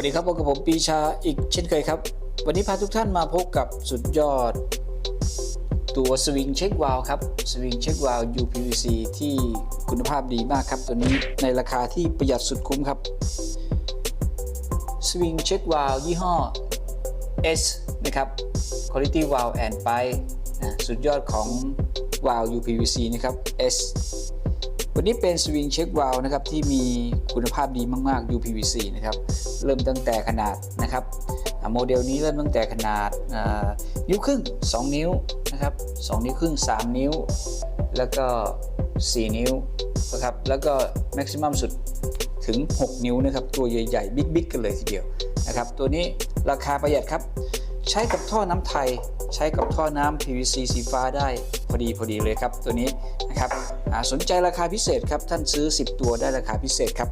วัสดีครับพบกับผมปีชาอีกเช่นเคยครับ วันนี้พาทุกท่านมาพบกับสุดยอด ตัวสวิงเช็ควาลครับสวิงเช็ควาล UPVC ที่คุณภาพดีมากครับ ตัวนี้ในราคาที่ประหยัดสุดคุ้มครับสวิงเช็ควาลยี่ห้อ S นะครับ Quality Valve and Pipe นะสุดยอดของวาล UPVC นะครับ S วันนี้เป็นสวิงเช็ควาล์นะครับที่มีคุณภาพดีมากๆ UPVC นะครับเริ่มตั้งแต่ขนาดนะครับโมเดลนี้เริ่มตั้งแต่ขนาดนิ้วครึ่ง 2 นิ้วนะครับ2นิ้วครึ่ง 3 นิ้ว แล้วก็ 4 นิ้วนะครับแล้วก็แม็กซิมัมสุดถึง 6 นิ้วนะครับตัวใหญ่ๆ บิ๊กๆ กันเลยทีเดียวนะครับตัวนี้ราคาประหยัดครับ ใช้กับท่อน้ำไทย ใช้กับท่อน้ำ PVC สีฟ้าได้พอดีพอดีเลยครับตัวนี้นะครับสนใจราคาพิเศษครับท่านซื้อ 10 ตัวได้ราคาพิเศษครับ